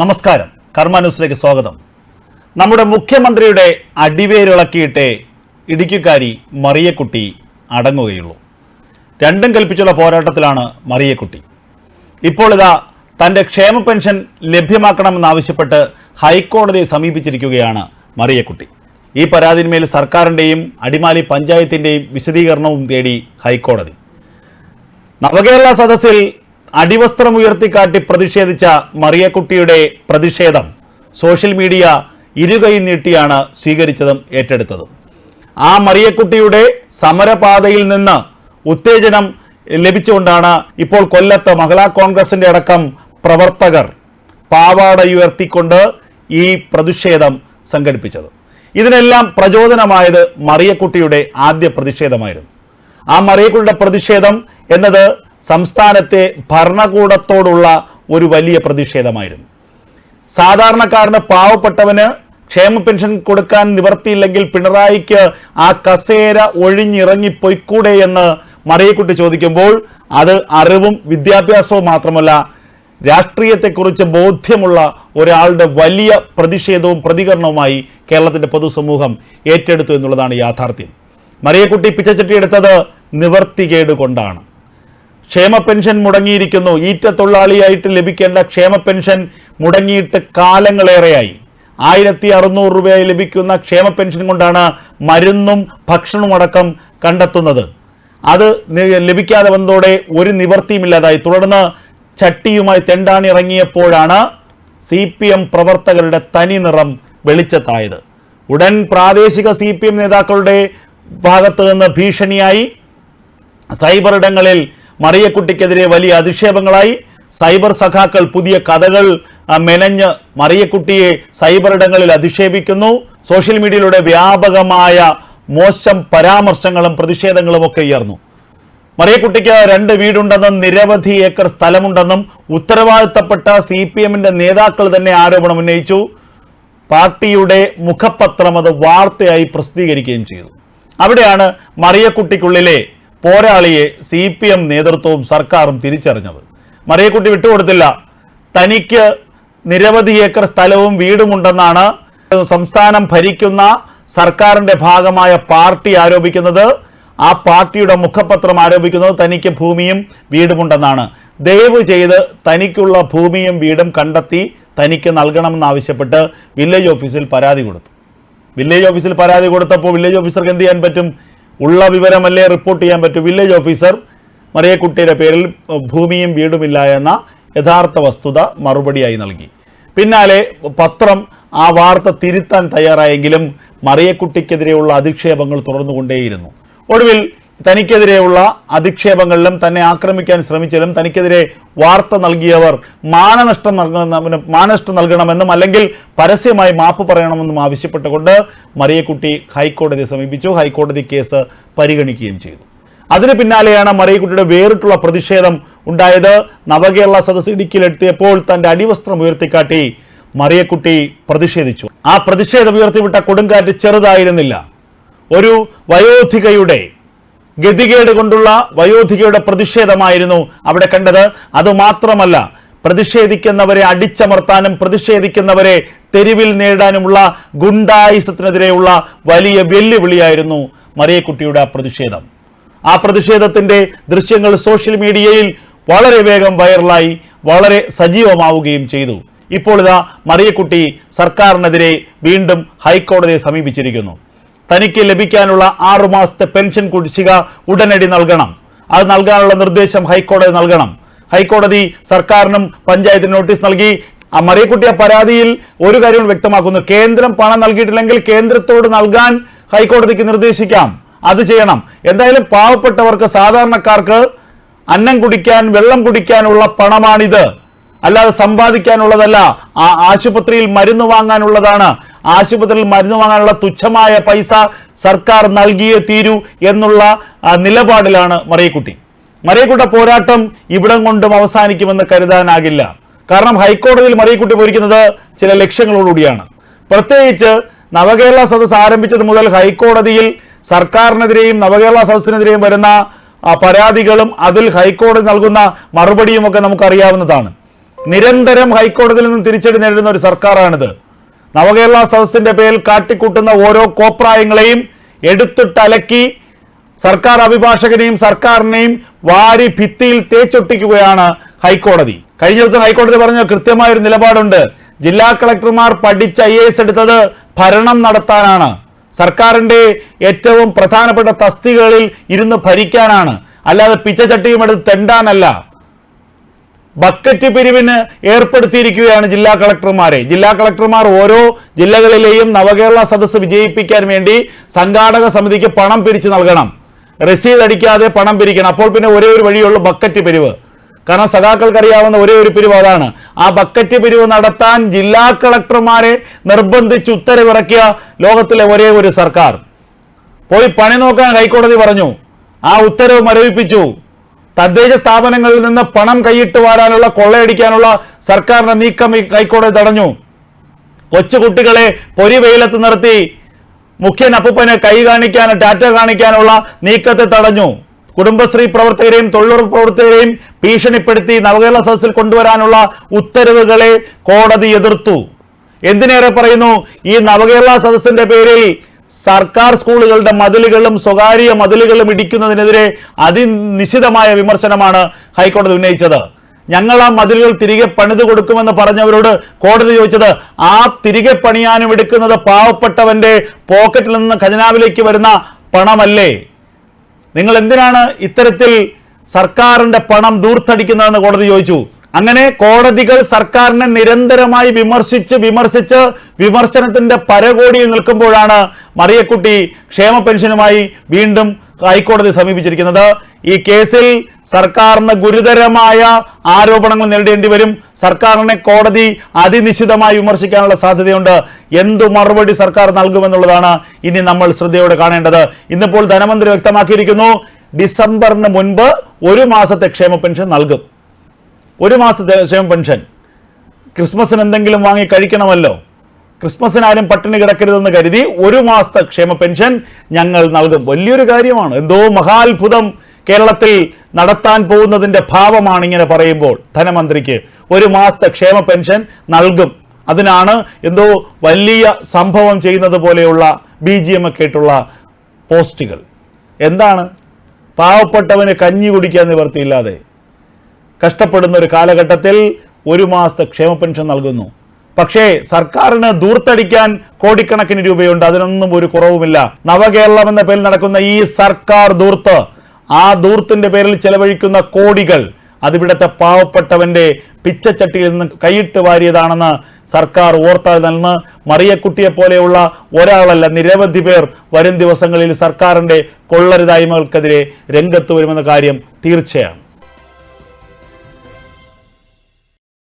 നമസ്കാരം. കർമ്മ ന്യൂസിലേക്ക് സ്വാഗതം. നമ്മുടെ മുഖ്യമന്ത്രിയുടെ അടിവേരിളക്കിയിട്ടേ ഇടുക്കിക്കാരി മറിയക്കുട്ടി അടങ്ങുകയുള്ളൂ. രണ്ടും കൽപ്പിച്ചുള്ള പോരാട്ടത്തിലാണ് മറിയക്കുട്ടി. ഇപ്പോൾ ഇതാ തന്റെ ക്ഷേമ പെൻഷൻ ലഭ്യമാക്കണമെന്നാവശ്യപ്പെട്ട് ഹൈക്കോടതിയെ സമീപിച്ചിരിക്കുകയാണ് മറിയക്കുട്ടി. ഈ പരാതിന്മേൽ സർക്കാരിന്റെയും അടിമാലി പഞ്ചായത്തിന്റെയും വിശദീകരണവും തേടി ഹൈക്കോടതി. നവകേരള സദസ്സിൽ അടിവസ്ത്രം ഉയർത്തിക്കാട്ടി പ്രതിഷേധിച്ച മറിയക്കുട്ടിയുടെ പ്രതിഷേധം സോഷ്യൽ മീഡിയ ഇരുകൈ നീട്ടിയാണ് സ്വീകരിച്ചതും ഏറ്റെടുത്തതും. ആ മറിയക്കുട്ടിയുടെ സമരപാതയിൽ നിന്ന് ഉത്തേജനം ലഭിച്ചുകൊണ്ടാണ് ഇപ്പോൾ കൊല്ലത്ത് മഹിളാ കോൺഗ്രസിന്റെ അടക്കം പ്രവർത്തകർ പാവാട ഉയർത്തിക്കൊണ്ട് ഈ പ്രതിഷേധം സംഘടിപ്പിച്ചത്. ഇതിനെല്ലാം പ്രചോദനമായത് മറിയക്കുട്ടിയുടെ ആദ്യ പ്രതിഷേധമായിരുന്നു. ആ മറിയക്കുട്ടിയുടെ പ്രതിഷേധം എന്നത് സംസ്ഥാനത്തെ ഭരണകൂടത്തോടുള്ള ഒരു വലിയ പ്രതിഷേധമായിരുന്നു. സാധാരണക്കാരന് പാവപ്പെട്ടവന് ക്ഷേമ പെൻഷൻ കൊടുക്കാൻ നിവർത്തിയില്ലെങ്കിൽ പിണറായിക്ക് ആ കസേര ഒഴിഞ്ഞിറങ്ങി പൊയ്ക്കൂടെ എന്ന് മറിയക്കുട്ടി ചോദിക്കുമ്പോൾ അത് അറിവും വിദ്യാഭ്യാസവും മാത്രമല്ല രാഷ്ട്രീയത്തെക്കുറിച്ച് ബോധ്യമുള്ള ഒരാളുടെ വലിയ പ്രതിഷേധവും പ്രതികരണവുമായി കേരളത്തിന്റെ പൊതുസമൂഹം ഏറ്റെടുത്തു എന്നുള്ളതാണ് യാഥാർത്ഥ്യം. മറിയക്കുട്ടി പിച്ചച്ചട്ടി എടുത്തത് നിവർത്തികേട് കൊണ്ടാണ്. ക്ഷേമ പെൻഷൻ മുടങ്ങിയിരിക്കുന്നു. ഈറ്റ തൊഴിലാളിയായിട്ട് ലഭിക്കേണ്ട ക്ഷേമ പെൻഷൻ മുടങ്ങിയിട്ട് കാലങ്ങളേറെയായി. ആയിരത്തി അറുന്നൂറ് രൂപയായി ലഭിക്കുന്ന ക്ഷേമ പെൻഷൻ കൊണ്ടാണ് മരുന്നും ഭക്ഷണവും അടക്കം കണ്ടെത്തുന്നത്. അത് ലഭിക്കാതെ വന്നതോടെ ഒരു നിവർത്തിയുമില്ലാതായി. തുടർന്ന് ചട്ടിയുമായി തെണ്ടാണി ഇറങ്ങിയപ്പോഴാണ് സി പി എം പ്രവർത്തകരുടെ തനി നിറം വെളിച്ചത്തായത്. ഉടൻ പ്രാദേശിക സി പി എം നേതാക്കളുടെ ഭാഗത്ത് നിന്ന് ഭീഷണിയായി. സൈബർ ഇടങ്ങളിൽ മറിയക്കുട്ടിക്കെതിരെ വലിയ അധിക്ഷേപങ്ങളായി സൈബർ സഖാക്കൾ പുതിയ കഥകൾ മെനഞ്ഞ് മറിയക്കുട്ടിയെ സൈബർ ഇടങ്ങളിൽ അധിക്ഷേപിക്കുന്നു. സോഷ്യൽ മീഡിയയിലൂടെ വ്യാപകമായ മോശം പരാമർശങ്ങളും പ്രതിഷേധങ്ങളും ഒക്കെ ഉയർന്നു. മറിയക്കുട്ടിക്ക് രണ്ട് വീടുണ്ടെന്നും നിരവധി ഏക്കർ സ്ഥലമുണ്ടെന്നും ഉത്തരവാദിത്തപ്പെട്ട സി പി എമ്മിന്റെ നേതാക്കൾ തന്നെ ആരോപണം ഉന്നയിച്ചു. പാർട്ടിയുടെ മുഖപത്രം അത് വാർത്തയായി പ്രസിദ്ധീകരിക്കുകയും ചെയ്തു. അവിടെയാണ് മറിയക്കുട്ടിക്കുള്ളിലെ പോരാളിയെ സി പി എം നേതൃത്വവും സർക്കാരും തിരിച്ചറിഞ്ഞത്. മറിയക്കുട്ടി വിട്ടുകൊടുത്തില്ല. തനിക്ക് നിരവധി ഏക്കർ സ്ഥലവും വീടുമുണ്ടെന്നാണ് സംസ്ഥാനം ഭരിക്കുന്ന സർക്കാരിന്റെ ഭാഗമായ പാർട്ടി ആരോപിക്കുന്നത്. ആ പാർട്ടിയുടെ മുഖപത്രം ആരോപിക്കുന്നത് തനിക്ക് ഭൂമിയും വീടുമുണ്ടെന്നാണ്. ദയവ് ചെയ്ത് തനിക്കുള്ള ഭൂമിയും വീടും കണ്ടെത്തി തനിക്ക് നൽകണമെന്നാവശ്യപ്പെട്ട് വില്ലേജ് ഓഫീസിൽ പരാതി കൊടുത്തു. വില്ലേജ് ഓഫീസിൽ പരാതി കൊടുത്തപ്പോൾ വില്ലേജ് ഓഫീസർക്ക് എന്ത് ചെയ്യാൻ പറ്റും? ഉള്ള വിവരമല്ലേ റിപ്പോർട്ട് ചെയ്യാൻ പറ്റും. വില്ലേജ് ഓഫീസർ മറിയക്കുട്ടിയുടെ പേരിൽ ഭൂമിയും വീടുമില്ല എന്ന യഥാർത്ഥ വസ്തുത മറുപടിയായി നൽകി. പിന്നാലെ പത്രം ആ വാർത്ത തിരുത്താൻ തയ്യാറായെങ്കിലും മറിയക്കുട്ടിക്കെതിരെയുള്ള അധിക്ഷേപങ്ങൾ തുടർന്നുകൊണ്ടേയിരുന്നു. ഒടുവിൽ തനിക്കെതിരെയുള്ള അധിക്ഷേപങ്ങളിലും തന്നെ ആക്രമിക്കാൻ ശ്രമിച്ചാലും തനിക്കെതിരെ വാർത്ത നൽകിയവർ മാനനഷ്ടം നൽകണമെന്ന് മാനനഷ്ടം നൽകണമെന്നും അല്ലെങ്കിൽ പരസ്യമായി മാപ്പ് പറയണമെന്നും ആവശ്യപ്പെട്ടുകൊണ്ട് മറിയക്കുട്ടി ഹൈക്കോടതിയെ സമീപിച്ചു. ഹൈക്കോടതി കേസ് പരിഗണിക്കുകയും ചെയ്തു. അതിന് പിന്നാലെയാണ് മറിയക്കുട്ടിയുടെ വേറിട്ടുള്ള പ്രതിഷേധം ഉണ്ടായത്. നവകേരള സദസ് ഇടുക്കിയിലെത്തിയപ്പോൾ തന്റെ അടിവസ്ത്രം ഉയർത്തിക്കാട്ടി മറിയക്കുട്ടി പ്രതിഷേധിച്ചു. ആ പ്രതിഷേധം ഉയർത്തിവിട്ട കൊടുങ്കാറ്റ് ചെറുതായിരുന്നില്ല. ഒരു വയോധികയുടെ ഗതികേട് കൊണ്ടുള്ള വയോധികയുടെ പ്രതിഷേധമായിരുന്നു അവിടെ കണ്ടത്. അതുമാത്രമല്ല പ്രതിഷേധിക്കുന്നവരെ അടിച്ചമർത്താനും പ്രതിഷേധിക്കുന്നവരെ തെരുവിൽ നേടാനുമുള്ള ഗുണ്ടായുസത്തിനെതിരെയുള്ള വലിയ വെല്ലുവിളിയായിരുന്നു മറിയക്കുട്ടിയുടെ ആ പ്രതിഷേധം. ആ പ്രതിഷേധത്തിന്റെ ദൃശ്യങ്ങൾ സോഷ്യൽ മീഡിയയിൽ വളരെ വേഗം വൈറലായി വളരെ സജീവമാവുകയും ചെയ്തു. ഇപ്പോൾ ഇതാ മറിയക്കുട്ടി സർക്കാരിനെതിരെ വീണ്ടും ഹൈക്കോടതിയെ സമീപിച്ചിരിക്കുന്നു. തനിക്ക് ലഭിക്കാനുള്ള ആറുമാസത്തെ പെൻഷൻ കുടിശ്ശിക ഉടനടി നൽകണം. അത് നൽകാനുള്ള നിർദ്ദേശം ഹൈക്കോടതി നൽകണം. ഹൈക്കോടതി സർക്കാരിനും പഞ്ചായത്തിനും നോട്ടീസ് നൽകി. ആ ആ പരാതിയിൽ ഒരു കാര്യം വ്യക്തമാക്കുന്നു. കേന്ദ്രം പണം നൽകിയിട്ടില്ലെങ്കിൽ കേന്ദ്രത്തോട് നൽകാൻ ഹൈക്കോടതിക്ക് നിർദ്ദേശിക്കാം. അത് ചെയ്യണം. എന്തായാലും പാവപ്പെട്ടവർക്ക് സാധാരണക്കാർക്ക് അന്നം കുടിക്കാൻ വെള്ളം കുടിക്കാനുള്ള പണമാണിത്. അല്ലാതെ സമ്പാദിക്കാനുള്ളതല്ല. ആ ആശുപത്രിയിൽ മരുന്ന് വാങ്ങാനുള്ളതാണ് ആശുപത്രിയിൽ മരുന്ന് വാങ്ങാനുള്ള തുച്ഛമായ പൈസ സർക്കാർ നൽകിയേ തീരൂ എന്നുള്ള നിലപാടിലാണ് മറിയക്കുട്ടി. മറിയക്കുട്ട പോരാട്ടം ഇവിടം കൊണ്ടും അവസാനിക്കുമെന്ന് കരുതാനാകില്ല. കാരണം ഹൈക്കോടതിയിൽ മറിയക്കുട്ടി പോയിരിക്കുന്നത് ചില ലക്ഷ്യങ്ങളോടുകൂടിയാണ്. പ്രത്യേകിച്ച് നവകേരള സദസ് ആരംഭിച്ചത് മുതൽ ഹൈക്കോടതിയിൽ സർക്കാരിനെതിരെയും നവകേരള സദസ്സിനെതിരെയും വരുന്ന പരാതികളും അതിൽ ഹൈക്കോടതി നൽകുന്ന മറുപടിയും ഒക്കെ നമുക്കറിയാവുന്നതാണ്. നിരന്തരം ഹൈക്കോടതിയിൽ നിന്ന് തിരിച്ചടി നേരിടുന്ന ഒരു സർക്കാരാണിത്. നവകേരള സദസ്സിന്റെ പേരിൽ കാട്ടിക്കൂട്ടുന്ന ഓരോ കോപ്രായങ്ങളെയും എടുത്തിട്ടലക്കി സർക്കാർ അഭിഭാഷകനെയും സർക്കാരിനെയും വാരി ഭിത്തിയിൽ തേച്ചൊട്ടിക്കുകയാണ് ഹൈക്കോടതി. കഴിഞ്ഞ ദിവസം ഹൈക്കോടതി പറഞ്ഞ കൃത്യമായ ഒരു നിലപാടുണ്ട്. ജില്ലാ കളക്ടർമാർ പഠിച്ച് ഐ എസ് എടുത്തത് ഭരണം നടത്താനാണ്. സർക്കാരിന്റെ ഏറ്റവും പ്രധാനപ്പെട്ട തസ്തികകളിൽ ഇരുന്ന് ഭരിക്കാനാണ്. അല്ലാതെ പിച്ചച്ചട്ടിയും എടുത്ത് തെണ്ടാനല്ല. ബക്കറ്റ് പിരിവിന് ഏർപ്പെടുത്തിയിരിക്കുകയാണ് ജില്ലാ കളക്ടർമാരെ. ജില്ലാ കളക്ടർമാർ ഓരോ ജില്ലകളിലെയും നവകേരള സദസ്സ് വിജയിപ്പിക്കാൻ വേണ്ടി സംഘാടക സമിതിക്ക് പണം പിരിച്ചു നൽകണം. രസീത് അടിക്കാതെ പണം പിരിക്കണം. അപ്പോൾ പിന്നെ ഒരേ ഒരു വഴിയുള്ളൂ ബക്കറ്റ് പിരിവ്. കാരണം സഖാക്കൾക്ക് അറിയാവുന്ന ഒരേ ഒരു പിരിവ് അതാണ്. ആ ബക്കറ്റ് പിരിവ് നടത്താൻ ജില്ലാ കളക്ടർമാരെ നിർബന്ധിച്ച് ഉത്തരവിറക്കിയ ലോകത്തിലെ ഒരേ ഒരു സർക്കാർ. പോയി പണി നോക്കാൻ ഹൈക്കോടതി പറഞ്ഞു. ആ ഉത്തരവ് മരവിപ്പിച്ചു. തദ്ദേശ സ്ഥാപനങ്ങളിൽ നിന്ന് പണം കൈയിട്ട് വാരാനുള്ള കൊള്ളയടിക്കാനുള്ള സർക്കാരിന്റെ നീക്കം ഹൈക്കോടതി തടഞ്ഞു. കൊച്ചുകുട്ടികളെ പൊരി വെയിലത്ത് നിർത്തി മുഖ്യൻ അപ്പൂപ്പന് കൈ കാണിക്കാൻ ടാറ്റ കാണിക്കാനുള്ള നീക്കത്തെ തടഞ്ഞു. കുടുംബശ്രീ പ്രവർത്തകരെയും തൊഴിലുറപ്പ് പ്രവർത്തകരെയും ഭീഷണിപ്പെടുത്തി നവകേരള സദസ്സിൽ കൊണ്ടുവരാനുള്ള ഉത്തരവുകളെ കോടതി എതിർത്തു. എന്തിനേറെ പറയുന്നു? ഈ നവകേരള സദസ്സിന്റെ പേരിൽ സർക്കാർ സ്കൂളുകളുടെ മതിലുകളും സ്വകാര്യ മതിലുകളും ഇടിക്കുന്നതിനെതിരെ അതിനിശിതമായ വിമർശനമാണ് ഹൈക്കോടതി ഉന്നയിച്ചത്. ഞങ്ങൾ ആ മതിലുകൾ തിരികെ പണിത് കൊടുക്കുമെന്ന് പറഞ്ഞവരോട് കോടതി ചോദിച്ചത് ആ തിരികെ പണിയാനും എടുക്കുന്നത് പാവപ്പെട്ടവന്റെ പോക്കറ്റിൽ നിന്ന് ഖജനാവിലേക്ക് വരുന്ന പണമല്ലേ? നിങ്ങൾ എന്തിനാണ് ഇത്തരത്തിൽ സർക്കാരിന്റെ പണം ദൂർത്തടിക്കുന്നതെന്ന് കോടതി ചോദിച്ചു. അങ്ങനെ കോടതികൾ സർക്കാരിനെ നിരന്തരമായി വിമർശിച്ച് വിമർശിച്ച് വിമർശനത്തിന്റെ പരകോടിയിൽ നിൽക്കുമ്പോഴാണ് മറിയക്കുട്ടി ക്ഷേമ പെൻഷനുമായി വീണ്ടും ഹൈക്കോടതി സമീപിച്ചിരിക്കുന്നത്. ഈ കേസിൽ സർക്കാരിന് ഗുരുതരമായ ആരോപണങ്ങൾ നേരിടേണ്ടി വരും. സർക്കാരിനെ കോടതി അതിനിശ്ചിതമായി വിമർശിക്കാനുള്ള സാധ്യതയുണ്ട്. എന്തു മറുപടി സർക്കാർ നൽകുമെന്നുള്ളതാണ് ഇനി നമ്മൾ ശ്രദ്ധയോടെ കാണേണ്ടത്. ഇന്നിപ്പോൾ ധനമന്ത്രി വ്യക്തമാക്കിയിരിക്കുന്നു ഡിസംബറിന് മുൻപ് ഒരു മാസത്തെ ക്ഷേമ പെൻഷൻ നൽകും. ഒരു മാസത്തെ ക്ഷേമ പെൻഷൻ. ക്രിസ്മസിന് എന്തെങ്കിലും വാങ്ങി കഴിക്കണമല്ലോ. ക്രിസ്മസിന് ആരും പട്ടിണി കിടക്കരുതെന്ന് കരുതി ഒരു മാസത്തെ ക്ഷേമ പെൻഷൻ ഞങ്ങൾ നൽകും. വലിയൊരു കാര്യമാണ്. എന്തോ മഹാത്ഭുതം കേരളത്തിൽ നടത്താൻ പോകുന്നതിന്റെ ഭാവമാണ് ഇങ്ങനെ പറയുമ്പോൾ ധനമന്ത്രിക്ക്. ഒരു മാസത്തെ ക്ഷേമ പെൻഷൻ നൽകും. അതിനാണ് എന്തോ വലിയ സംഭവം ചെയ്യുന്നത് പോലെയുള്ള ബി ജി എം ഒക്കെ ആയിട്ടുള്ള പോസ്റ്റുകൾ. എന്താണ്? പാവപ്പെട്ടവന് കഞ്ഞി കുടിക്കാൻ നിവർത്തിയില്ലാതെ കഷ്ടപ്പെടുന്ന ഒരു കാലഘട്ടത്തിൽ ഒരു മാസത്തെ ക്ഷേമ പെൻഷൻ നൽകുന്നു. പക്ഷേ സർക്കാരിന് ദൂർത്തടിക്കാൻ കോടിക്കണക്കിന് രൂപയുണ്ട്. അതിനൊന്നും ഒരു കുറവുമില്ല. നവകേരളം എന്ന പേരിൽ നടക്കുന്ന ഈ സർക്കാർ ദൂർത്ത് ആ ദൂർത്തിന്റെ പേരിൽ ചെലവഴിക്കുന്ന കോടികൾ അതിവിടുത്തെ പാവപ്പെട്ടവന്റെ പിച്ചച്ചട്ടിയിൽ നിന്ന് കൈയിട്ട് വാരിയതാണെന്ന് സർക്കാർ ഓർത്താൽ നിന്ന് മറിയക്കുട്ടിയെ പോലെയുള്ള ഒരാളല്ല നിരവധി പേർ വരും ദിവസങ്ങളിൽ സർക്കാരിന്റെ കൊള്ളരുതായ്മകൾക്കെതിരെ രംഗത്ത് വരുമെന്ന കാര്യം തീർച്ചയാണ്.